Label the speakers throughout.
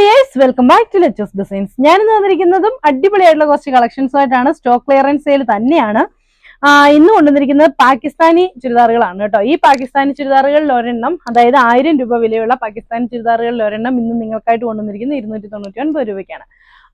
Speaker 1: Dears welcome back to Lechu's designs ഞാൻ ഇന്ന് വന്നിരിക്കുന്നതും അടിപൊളിയായിട്ടുള്ള കുറച്ച് കളക്ഷൻസ് ആയിട്ടാണ് സ്റ്റോക്ക് ക്ലിയറൻസ് സെയിൽ തന്നെയാണ് ഇന്ന് കൊണ്ടുവന്നിരിക്കുന്നത് പാകിസ്ഥാനി ചുരിദാറുകളാണ് കേട്ടോ. ഈ പാകിസ്ഥാനി ചുരിദാറുകളിൽ ഒരെണ്ണം അതായത് ആയിരം രൂപ വിലയുള്ള പാകിസ്ഥാനി ചുരിദാറുകളിൽ ഒരെണ്ണം ഇന്ന് നിങ്ങൾക്കായിട്ട് കൊണ്ടുവന്നിരിക്കുന്നത് ഇരുന്നൂറ്റി തൊണ്ണൂറ്റി ഒൻപത് രൂപയ്ക്കാണ്.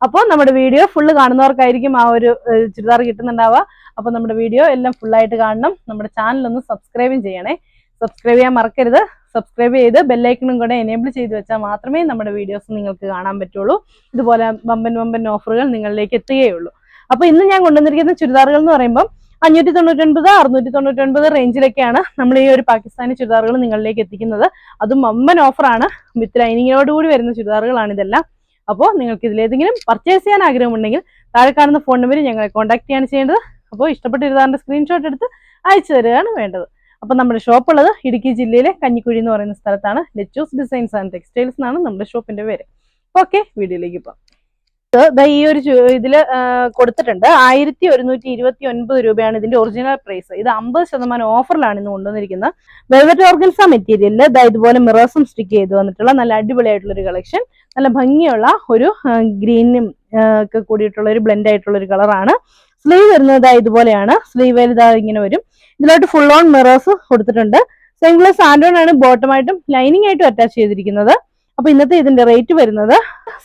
Speaker 1: അപ്പോൾ നമ്മുടെ വീഡിയോ ഫുള്ള് കാണുന്നവർക്കായിരിക്കും ആ ഒരു ചുരിദാർ കിട്ടുന്നുണ്ടാവുക. അപ്പോൾ നമ്മുടെ വീഡിയോ എല്ലാം ഫുള്ളായിട്ട് കാണണം. നമ്മുടെ ചാനൽ ഒന്ന് സബ്സ്ക്രൈബും ചെയ്യണേ. സബ്സ്ക്രൈബ് ചെയ്യാൻ മറക്കരുത്. സബ്സ്ക്രൈബ് ചെയ്ത് ബെല്ലൈക്കണും കൂടെ എനേബിൾ ചെയ്ത് വെച്ചാൽ മാത്രമേ നമ്മുടെ വീഡിയോസ് നിങ്ങൾക്ക് കാണാൻ പറ്റുള്ളൂ. ഇതുപോലെ വമ്പൻ വമ്പൻ ഓഫറുകൾ നിങ്ങളിലേക്ക് എത്തുകയുള്ളൂ. അപ്പോൾ ഇന്ന് ഞാൻ കൊണ്ടുവന്നിരിക്കുന്ന ചുരിദാറുകൾ എന്ന് പറയുമ്പോൾ അഞ്ഞൂറ്റി തൊണ്ണൂറ്റൊൻപത് അറുന്നൂറ്റി തൊണ്ണൂറ്റൊൻപത് റേഞ്ചിലൊക്കെയാണ് നമ്മൾ ഈ ഒരു പാകിസ്ഥാനി ചുരിദാറുകൾ നിങ്ങളിലേക്ക് എത്തിക്കുന്നത്. അതും വമ്പൻ ഓഫറാണ് വിത്ത് ലൈനിങ്ങിനോടുകൂടി വരുന്ന ചുരിദാറുകളാണ് ഇതെല്ലാം. അപ്പോൾ നിങ്ങൾക്ക് ഇതിലേതെങ്കിലും പർച്ചേസ് ചെയ്യാൻ ആഗ്രഹമുണ്ടെങ്കിൽ താഴെ കാണുന്ന ഫോൺ നമ്പറിൽ ഞങ്ങളെ കോൺടാക്ട് ചെയ്യാണ് ചെയ്യേണ്ടത്. അപ്പോൾ ഇഷ്ടപ്പെട്ട ഇരുതാറിന്റെ സ്ക്രീൻഷോട്ട് എടുത്ത് അയച്ചു തരികയാണ് വേണ്ടത്. അപ്പോൾ നമ്മുടെ ഷോപ്പ് ഉള്ളത് ഇടുക്കി ജില്ലയിലെ കഞ്ഞിക്കുഴി എന്ന് പറയുന്ന സ്ഥലത്താണ്. ലെച്ചൂസ് ഡിസൈൻസ് ആൻഡ് ടെക്സ്റ്റൈൽസ് എന്നാണ് നമ്മുടെ ഷോപ്പിന്റെ പേര്. ഓക്കെ വീഡിയോയിലേക്ക് പോകാം. ഇത് ഈ ഒരു ഇതിൽ കൊടുത്തിട്ടുണ്ട്. ആയിരത്തി ഒരുന്നൂറ്റി ഇരുപത്തി ഒൻപത് രൂപയാണ് ഇതിന്റെ ഒറിജിനൽ പ്രൈസ് ഇത് അമ്പത് ശതമാനം ഓഫറിലാണ് ഇന്ന് കൊണ്ടുവന്നിരിക്കുന്നത്. വെൽവെറ്റ് ഓർഗൻസ മെറ്റീരിയലിൽ ദാ ഇതുപോലെ മിറേഴ്സും സ്റ്റിക്ക് ചെയ്ത് വന്നിട്ടുള്ള നല്ല അടിപൊളിയായിട്ടുള്ള ഒരു കളക്ഷൻ നല്ല ഭംഗിയുള്ള ഒരു ഗ്രീനും ഒക്കെ കൂടിയിട്ടുള്ള ഒരു ബ്ലെൻഡ് ആയിട്ടുള്ള ഒരു കളറാണ് സ്ലീവ് വരുന്നത് ഇതുപോലെയാണ്. സ്ലീവ് ഇതാ ഇങ്ങനെ വരും. ഇതിലോട്ട് ഫുൾ ഓൺ മിറേഴ്സ് കൊടുത്തിട്ടുണ്ട്. സെംഗ്ലസ് സാൻഡോൺ ആണ് ബോട്ടമായിട്ടും ലൈനിങ് ആയിട്ടും അറ്റാച്ച് ചെയ്തിരിക്കുന്നത്. അപ്പൊ ഇന്നത്തെ ഇതിന്റെ റേറ്റ് വരുന്നത്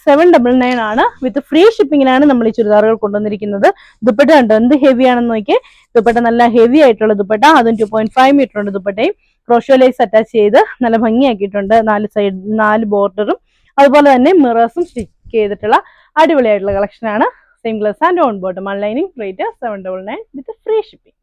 Speaker 1: സെവൻ ഡബിൾ നയൻ ആണ്. വിത്ത് ഫ്രീ ഷിപ്പിങ്ങിനാണ് നമ്മൾ ഈ ചുരിദാറുകൾ കൊണ്ടുവന്നിരിക്കുന്നത്. ദുപ്പട്ട കണ്ടോ? എന്ത് ഹെവി ആണെന്ന് നോക്കിയേ. ദുപ്പട്ട നല്ല ഹെവി ആയിട്ടുള്ള ദുപ്പട്ട. അതും ടു പോയിന്റ് ഫൈവ് മീറ്റർ ഉണ്ട് ദുപ്പട്ടയും ക്രോഷോ ലൈസ് അറ്റാച്ച് ചെയ്ത് നല്ല ഭംഗിയാക്കിയിട്ടുണ്ട്. നാല് സൈഡ് നാല് ബോർഡറും അതുപോലെ തന്നെ മിറേഴ്സും സ്റ്റിച്ച് ചെയ്തിട്ടുള്ള അടിപൊളിയായിട്ടുള്ള കളക്ഷനാണ് same and on bottom and lining rate seven double nine with free shipping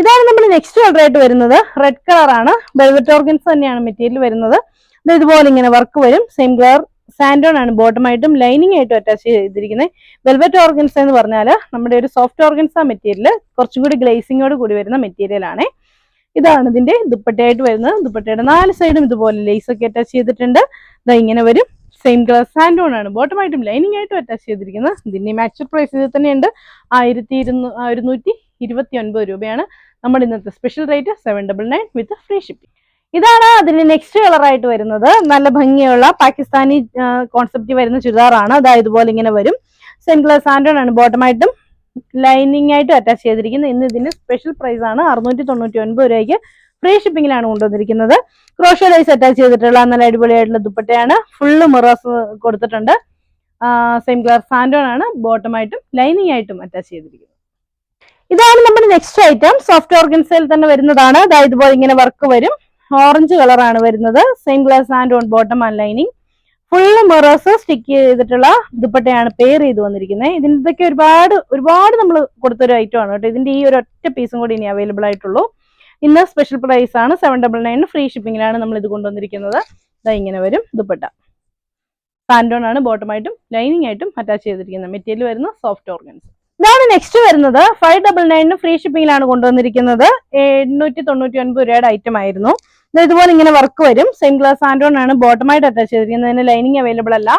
Speaker 1: ഇതാണ് നമ്മൾ നെക്സ്റ്റ് കളർ ആയിട്ട് വരുന്നത്. റെഡ് കളർ ആണ്. വെൽവെറ്റ് ഓർഗൻസ് തന്നെയാണ് മെറ്റീരിയൽ വരുന്നത്. ഇത് ഇതുപോലെ ഇങ്ങനെ വർക്ക് വരും. സെയിം കളർ സാൻഡോൺ ആണ്. ബോട്ടമായിട്ടും ലൈനിങ് ആയിട്ടും അറ്റാച്ച് ചെയ്തിരിക്കുന്നത്. വെൽവെറ്റ് ഓർഗൻസ് എന്ന് പറഞ്ഞാൽ നമ്മുടെ ഒരു സോഫ്റ്റ് ഓർഗൻസ മെറ്റീരിയൽ കുറച്ചും കൂടി ഗ്ലേസിങ്ങോട് കൂടി വരുന്ന മെറ്റീരിയൽ ആണ്. ഇതാണ് ഇതിന്റെ ദുപ്പട്ടയായിട്ട് വരുന്നത്. ദുപ്പട്ടയുടെ നാല് സൈഡും ഇതുപോലെ ലേസ് ഒക്കെ അറ്റാച്ച് ചെയ്തിട്ടുണ്ട്. ഇതാ ഇങ്ങനെ വരും. സെയിം കളർ ഓൺ ആണ് ബോട്ടമായിട്ടും ലൈനിങ് ആയിട്ടും അറ്റാച്ച് ചെയ്തിരിക്കുന്നത്. ഇതിന്റെ മാക്ചർ പ്രൈസ് ഇത് തന്നെയുണ്ട്. ആയിരത്തി ഇരുന്നൂ ഇരുന്നൂറ്റി ഇരുപത്തി ഒൻപത് രൂപയാണ്. നമ്മുടെ ഇന്നത്തെ special rate seven double nine with free shipping. ഇതാണ് അതിന്റെ നെക്സ്റ്റ് കളറായിട്ട് വരുന്നത്. നല്ല ഭംഗിയുള്ള പാകിസ്ഥാനി കോൺസെപ്റ്റ് വരുന്ന ചുരിദാറാണ്. അതായത് ഇതുപോലെ ഇങ്ങനെ വരും. സെയിം കളർ ഓൺ ആണ് ബോട്ടമായിട്ടും. ലൈനിങ് ആയിട്ട് അറ്റാച്ച് ചെയ്തിരിക്കുന്നത്. ഇന്ന് ഇതിന് സ്പെഷ്യൽ പ്രൈസ് ആണ്. അറുന്നൂറ്റി തൊണ്ണൂറ്റി ഒൻപത് രൂപയ്ക്ക് ഫ്രീ ഷിപ്പിംഗിലാണ് കൊണ്ടുവന്നിരിക്കുന്നത്. ക്രോഷോ ലൈസ് അറ്റാച്ച് ചെയ്തിട്ടുള്ള നല്ല അടിപൊളിയായിട്ടുള്ള ദുപ്പട്ടയാണ്. ഫുള്ള് മിറേഴ്സ് കൊടുത്തിട്ടുണ്ട്. സെയിം കളർ സാൻഡോൺ ആണ്. ബോട്ടമായിട്ടും ലൈനിങ് ആയിട്ടും അറ്റാച്ച് ചെയ്തിരിക്കുന്നത്. ഇതാണ് നമ്മുടെ നെക്സ്റ്റ് ഐറ്റം സോഫ്റ്റ് ഓർഗൻസയിൽ തന്നെ വരുന്നതാണ്. അതായത് ഇതുപോലെ ഇങ്ങനെ വർക്ക് വരും. ഓറഞ്ച് കളറാണ് വരുന്നത്. Same glass and on bottom and lining full mirrors stick ചെയ്തിട്ടുള്ള ദുപ്പട്ടയാണ് പെയർ ചെയ്ത് വന്നിരിക്കുന്നത്. ഇതിന്റെതൊക്കെ ഒരുപാട് ഒരുപാട് നമ്മൾ കൊടുത്തൊരു ഐറ്റം ആണ് കേട്ടോ. ഇതിന്റെ ഈ ഒരു ഒറ്റ പീസും കൂടി ഇനി അവൈലബിൾ ആയിട്ടുള്ളൂ. ഇന്ന് സ്പെഷ്യൽ പ്രൈസ് ആണ്. സെവൻ ഡബിൾ നയൻ ഫ്രീ ഷിപ്പിംഗിലാണ് നമ്മൾ ഇത് കൊണ്ടുവന്നിരിക്കുന്നത്. ഇതാ ഇങ്ങനെ വരും ദുപ്പട്ട. പാൻഡോൺ ആണ് ബോട്ടമായിട്ടും ലൈനിങ് ആയിട്ടും അറ്റാച്ച് ചെയ്തിരിക്കുന്നത്. മെറ്റീരിയൽ വരുന്ന സോഫ്റ്റ് ഓർഗൻസ് ഇതാണ് നെക്സ്റ്റ് വരുന്നത്. ഫൈവ് ഡബിൾ നയനിന് ഫ്രീ ഷിപ്പിംഗിലാണ് കൊണ്ടുവന്നിരിക്കുന്നത്. എണ്ണൂറ്റി തൊണ്ണൂറ്റി ഒൻപത് രൂപയുടെ ഐറ്റം ആയിരുന്നു. ഇതുപോലെ ഇങ്ങനെ വർക്ക് വരും. സെയിം ഗ്ലാസ് ആൻഡ്രോൺ ആണ് ബോട്ടമായിട്ട് അറ്റാച്ച് ചെയ്തിരിക്കുന്നത്. അതിന് ലൈനിങ് അവൈലബിൾ അല്ല.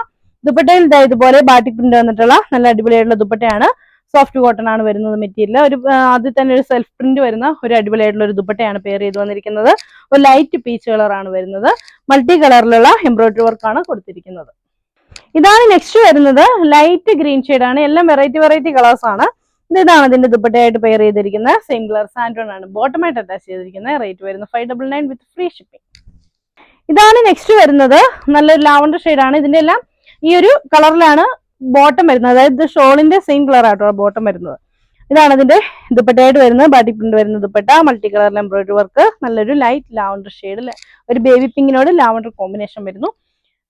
Speaker 1: ദുപ്പട്ടയിൽ ഇതാ ഇതുപോലെ ബാറ്റിക് പ്രിന്റ് വന്നിട്ടുള്ള നല്ല അടിപൊളിയായിട്ടുള്ള ദുപ്പട്ടയാണ്. സോഫ്റ്റ് കോട്ടൺ ആണ് വരുന്നത് മെറ്റീരിയൽ ഒരു ആദ്യം തന്നെ ഒരു സെൽഫ് പ്രിന്റ് വരുന്ന ഒരു അടിപൊളിയായിട്ടുള്ള ഒരു ദുപ്പട്ടയാണ് പെയർ ചെയ്ത് വന്നിരിക്കുന്നത്. ഒരു ലൈറ്റ് പീച്ച് കളറാണ് വരുന്നത്. മൾട്ടി കളറിലുള്ള എംബ്രോയിഡറി വർക്കാണ് കൊടുത്തിരിക്കുന്നത്. ഇതാണ് നെക്സ്റ്റ് വരുന്നത്. ലൈറ്റ് ഗ്രീൻ ആണ്. എല്ലാം വെറൈറ്റി വെറൈറ്റി കളേഴ്സ് ആണ്. ഇതാണ് ഇതിന്റെ ദുപ്പട്ടയായിട്ട് പെയർ ചെയ്തിരിക്കുന്ന സെയിം കളർ സാൻഡോൺ ആണ്. ബോട്ടമായിട്ട് അറ്റാച്ച് ചെയ്തിരിക്കുന്നത് റേറ്റ് വരുന്നത് five double nine with free shipping ഇതാണ് നെക്സ്റ്റ് വരുന്നത്. നല്ലൊരു ലാവണ്ടർ ആണ്. ഇതിന്റെ എല്ലാം ഈ ഒരു കളറിലാണ് ബോട്ടം വരുന്നത്. അതായത് ഷോളിന്റെ സെയിം കളർ ആട്ടോ ബോട്ടം വരുന്നത്. ഇതാണ് ഇതിന്റെ ദുപ്പട്ടയായിട്ട് വരുന്നത്. ബാട്ടി പ്രിന്റ് വരുന്ന dupatta multi colour embroidery work നല്ലൊരു ലൈറ്റ് ലാവണ്ടർ ഷെയ്ഡ് ഒരു ബേബി പിങ്കിനോട് ലാവണ്ടർ കോമ്പിനേഷൻ വരുന്നു.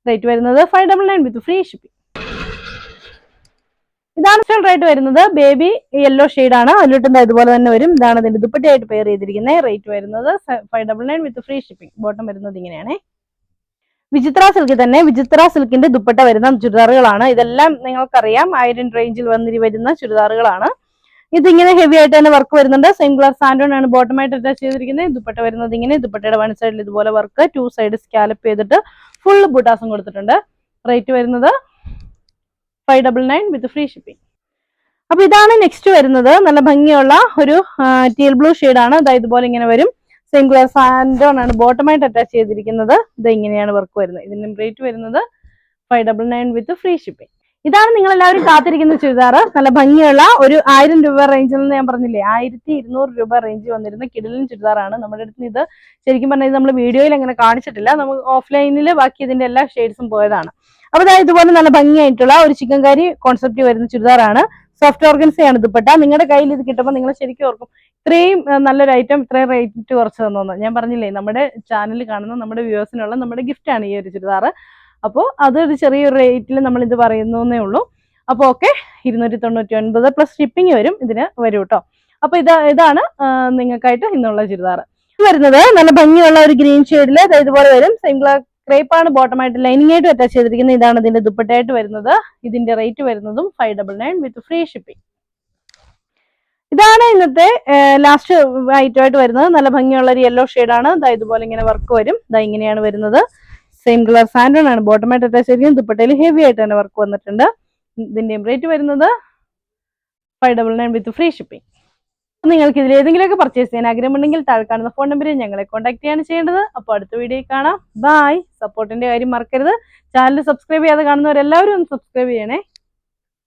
Speaker 1: റേറ്റ് വരുന്നത് five double nine with free shipping ഇതാണ് സ്പെഷ്യൽ റേറ്റ് വരുന്നത്. ബേബി യെല്ലോ ആണ്. അതിലോട്ട് എന്താ ഇതുപോലെ തന്നെ വരും. ഇതാണ് ഇതിന്റെ ദുപ്പട്ടയായിട്ട് പെയർ ചെയ്തിരിക്കുന്നത് റേറ്റ് വരുന്നത് five double nine with free shipping bottom വരുന്നത് ഇങ്ങനെയാണ്. വിചിത്ര സിൽക്കിൽ തന്നെ. വിചിത്ര സിൽക്കിന്റെ ദുപ്പട്ട വരുന്ന ചുരിദാറുകളാണ്. ഇതെല്ലാം നിങ്ങൾക്കറിയാം. ആയിരം റേഞ്ചിൽ വന്നിരി വരുന്ന ചുരിദാറുകളാണ്. ഇതിങ്ങനെ ഹെവി ആയിട്ട് തന്നെ വർക്ക് വരുന്നുണ്ട്. സെയിം കളർ സാൻഡോൺ ആണ് ബോട്ടമായിട്ട് അറ്റാച്ച് ചെയ്തിരിക്കുന്നത് ദുപ്പട്ട വരുന്നത് ഇങ്ങനെ. ദുപ്പട്ടയുടെ വൺ സൈഡിൽ ഇതുപോലെ വർക്ക് ടു സൈഡ് സ്കാലപ്പ് ചെയ്തിട്ട് ഫുൾ ബുട്ടാസും കൊടുത്തിട്ടുണ്ട്. റേറ്റ് വരുന്നത് five double nine with free shipping അപ്പൊ ഇതാണ് നെക്സ്റ്റ് വരുന്നത്. നല്ല ഭംഗിയുള്ള ഒരു ടീൽ ബ്ലൂ ആണ്. അതായത് ഇതുപോലെ ഇങ്ങനെ വരും. സെയിം കളർ സാൻഡോൺ ആണ് ബോട്ടമായിട്ട് അറ്റാച്ച് ചെയ്തിരിക്കുന്നത്. ഇത് ഇങ്ങനെയാണ് വർക്ക് വരുന്നത്. ഇതിന്റെ റേറ്റ് വരുന്നത് five double nine with free shipping ഇതാണ് നിങ്ങൾ എല്ലാവരും കാത്തിരിക്കുന്ന ചുരിദാർ. നല്ല ഭംഗിയുള്ള ഒരു ആയിരം രൂപ റേഞ്ചിൽ നിന്ന് ഞാൻ പറഞ്ഞില്ലേ ആയിരത്തി ഇരുന്നൂറ് രൂപ റേഞ്ച് വന്നിരുന്ന കിടലിൻ ചുരിദാറാണ് നമ്മുടെ അടുത്ത് ഇത്. ശരിക്കും പറഞ്ഞാൽ നമ്മൾ വീഡിയോയിൽ അങ്ങനെ കാണിച്ചിട്ടില്ല നമുക്ക് ഓഫ്ലൈനിൽ ബാക്കി ഇതിന്റെ എല്ലാ ഷെയ്ഡ്സും പോയതാണ്. അപ്പൊ ഇതാ ഇതുപോലെ നല്ല ഭംഗിയായിട്ടുള്ള ഒരു ചിക്കൻ കാരി കോൺസെപ്റ്റ് വരുന്ന ചുരിദാറാണ്. സോഫ്റ്റ് ഓർഗൻസയാണ് ദുപ്പട്ട. നിങ്ങളുടെ കയ്യിൽ ഇത് കിട്ടുമ്പോൾ നിങ്ങൾ ശരിക്കും ഓർക്കും ഇത്രയും നല്ലൊരു ഐറ്റം ഇത്രയും റേറ്റ് കുറച്ച് തന്നു ഞാൻ പറഞ്ഞില്ലേ നമ്മുടെ ചാനൽ കാണുന്ന നമ്മുടെ വ്യൂവേഴ്സിനുള്ള നമ്മുടെ ഗിഫ്റ്റാണ് ഈ ഒരു ചുരിദാർ അപ്പോൾ അതൊരു ചെറിയൊരു റേറ്റിൽ നമ്മൾ ഇത് പറയുന്നു എന്നേ ഉള്ളൂ. അപ്പോൾ ഓക്കെ ഇരുന്നൂറ്റി തൊണ്ണൂറ്റി ഒൻപത് പ്ലസ് ഷിപ്പിംഗ് വരും ഇതിന് വരും കേട്ടോ അപ്പൊ ഇതാ ഇതാണ് നിങ്ങൾക്കായിട്ട് ഇന്നുള്ള ചുരിദാർ വരുന്നത് നല്ല ഭംഗിയുള്ള ഒരു ഗ്രീൻ ഷെയ്ഡിൽ ഇതുപോലെ വരും. സെയിം ക്രേപ്പ് ആണ് ബോട്ടം ആയിട്ട് ലൈനിങ് ആയിട്ട് അറ്റാച്ച് ചെയ്തിരിക്കുന്നത്. ഇതാണ് ഇതിന്റെ ദുപ്പട്ടയായിട്ട് വരുന്നത്. ഇതിന്റെ റേറ്റ് വരുന്നതും five double nine with free shipping ഇതാണ് ഇന്നത്തെ ലാസ്റ്റ് ഐറ്റം ആയിട്ട് വരുന്നത്. നല്ല ഭംഗിയുള്ള ഒരു യെല്ലോ ആണ്. ഇതാ ഇതുപോലെ ഇങ്ങനെ വർക്ക് വരും. ഇതാ ഇങ്ങനെയാണ് വരുന്നത്. സെയിം കളർ സാൻഡൺ ആണ്. ബോട്ടം ആയിട്ട് അറ്റാച്ച് ചെയ്തിരിക്കുന്നത് ദുപ്പട്ടയിൽ ഹെവി ആയിട്ട് തന്നെ വർക്ക് വന്നിട്ടുണ്ട്. ഇതിന്റെയും റേറ്റ് വരുന്നത് five double nine with free shipping നിങ്ങൾക്ക് ഇതിൽ ഏതെങ്കിലുമൊക്കെ പർച്ചേസ് ചെയ്യാൻ ആഗ്രഹമുണ്ടെങ്കിൽ താഴെ കാണുന്ന ഫോൺ നമ്പറിൽ ഞങ്ങളെ കോൺടാക്ട് ചെയ്യാണ് ചെയ്യേണ്ടത്. അപ്പോൾ അടുത്ത വീഡിയോയിൽ കാണാം. ബായ് സപ്പോർട്ടിന്റെ കാര്യം മറക്കരുത്. ചാനൽ സബ്സ്ക്രൈബ് ചെയ്യാതെ കാണുന്നവരെല്ലാവരും ഒന്ന് സബ്സ്ക്രൈബ് ചെയ്യണേ.